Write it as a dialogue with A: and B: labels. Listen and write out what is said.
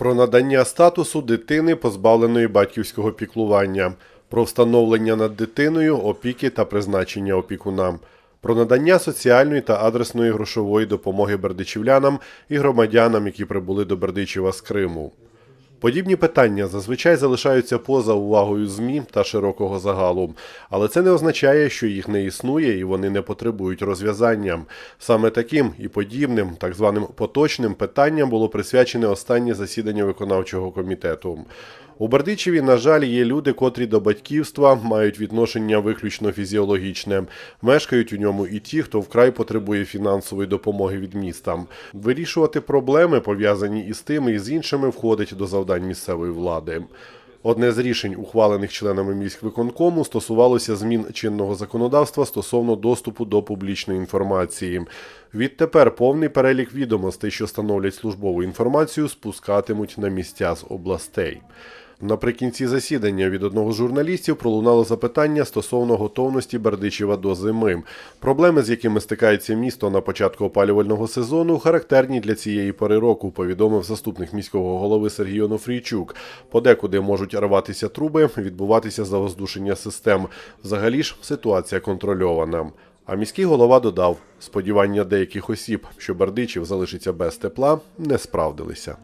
A: про надання статусу дитини, позбавленої батьківського піклування, про встановлення над дитиною опіки та призначення опікунам, про надання соціальної та адресної грошової допомоги бердичівлянам і громадянам, які прибули до Бердичева з Криму. Подібні питання зазвичай залишаються поза увагою ЗМІ та широкого загалу, але це не означає, що їх не існує і вони не потребують розв'язання. Саме таким і подібним, так званим поточним питанням було присвячене останнє засідання виконавчого комітету. У Бердичеві, на жаль, є люди, котрі до батьківства мають відношення виключно фізіологічне. Мешкають у ньому і ті, хто вкрай потребує фінансової допомоги від міста. Вирішувати проблеми, пов'язані із тими і з іншими, входить до завдань місцевої влади. Одне з рішень, ухвалених членами міськвиконкому, стосувалося змін чинного законодавства стосовно доступу до публічної інформації. Відтепер повний перелік відомостей, що становлять службову інформацію, спускатимуть на місця з областей. Наприкінці засідання від одного з журналістів пролунало запитання стосовно готовності Бердичева до зими. Проблеми, з якими стикається місто на початку опалювального сезону, характерні для цієї пори року, повідомив заступник міського голови Сергій Онофрійчук. Подекуди можуть рватися труби, відбуватися завоздушення систем. Взагалі ж ситуація контрольована. А міський голова додав: сподівання деяких осіб, що Бердичів залишиться без тепла, не справдилися.